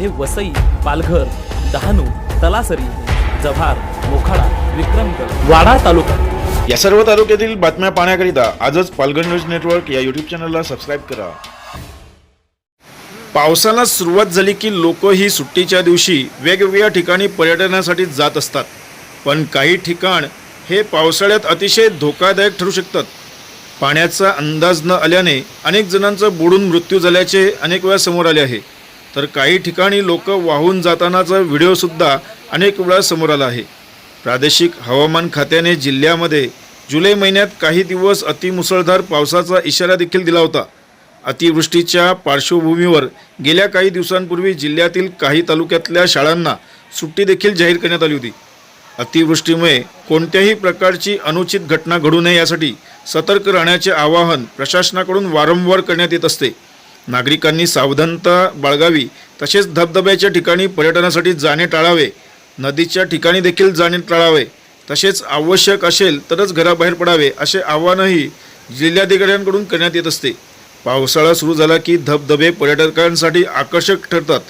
हे वसई पालघर डहाणू तलासरी जव्हार मोखाडा विक्रमगड वाडा तालुका. या सर्व तालुक्यातील बातम्या पाहण्याकरिता आजच पालघर न्यूज नेटवर्क या यूट्यूब चॅनलला सबस्क्राईब करा. पावसाला सुरुवात झाली की लोक ही सुट्टीच्या दिवशी वेगवेगळ्या ठिकाणी पर्यटनासाठी जात असतात. पण काही ठिकाण हे पावसाळ्यात अतिशय धोकादायक ठरू शकतात. पाण्याचा अंदाज न आल्याने अनेक जणांचा बुडून मृत्यू झाल्याचे अनेक वेळा समोर आले आहे. तर काही ठिकाणी लोक वाहून जातानाचा व्हिडिओसुद्धा अनेक वेळा समोर आला आहे. प्रादेशिक हवामान खात्याने जिल्ह्यामध्ये जुलै महिन्यात काही दिवस अतिमुसळधार पावसाचा इशारा देखील दिला होता. अतिवृष्टीच्या पार्श्वभूमीवर गेल्या काही दिवसांपूर्वी जिल्ह्यातील काही तालुक्यातल्या शाळांना सुट्टी देखील जाहीर करण्यात आली होती. अतिवृष्टीमुळे कोणत्याही प्रकारची अनुचित घटना घडू नये यासाठी सतर्क राहण्याचे आवाहन प्रशासनाकडून वारंवार करण्यात येत असते. नागरिकांनी सावधानता बाळगावी तसेच धबधब्याच्या ठिकाणी पर्यटनासाठी जाणे टाळावे नदीच्या ठिकाणी देखील जाणे टाळावे तसेच आवश्यक असेल तरच घराबाहेर पडावे असे आवाहनही जिल्हाधिकाऱ्यांकडून करण्यात येत असते. पावसाळा सुरू झाला की धबधबे पर्यटकांसाठी आकर्षक ठरतात.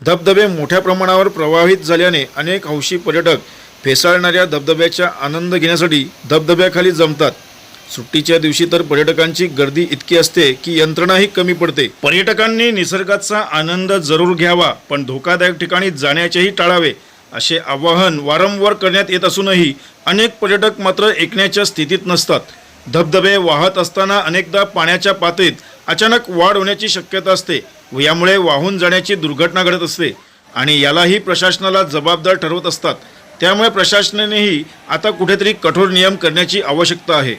धबधबे मोठ्या प्रमाणावर प्रवाहित झाल्याने अनेक हौशी पर्यटक फेसाळणाऱ्या धबधब्याचा आनंद घेण्यासाठी धबधब्याखाली जमतात. सुट्टीच्या दिवशी तर पर्यटकांची गर्दी इतकी असते की यंत्रणाही कमी पडते. पर्यटकांनी निसर्गाचा आनंद जरूर घ्यावा पण धोकादायक ठिकाणी जाण्याचेही टाळावे असे आवाहन वारंवार करण्यात येत असूनही अनेक पर्यटक मात्र ऐकण्याच्या स्थितीत नसतात. धबधबे वाहत असताना अनेकदा पाण्याच्या पातळीत अचानक वाढ होण्याची शक्यता असते व यामुळे वाहून जाण्याची दुर्घटना घडत असते आणि यालाही प्रशासनाला जबाबदार ठरवत असतात. त्यामुळे प्रशासनानेही आता कुठेतरी कठोर नियम करण्याची आवश्यकता आहे.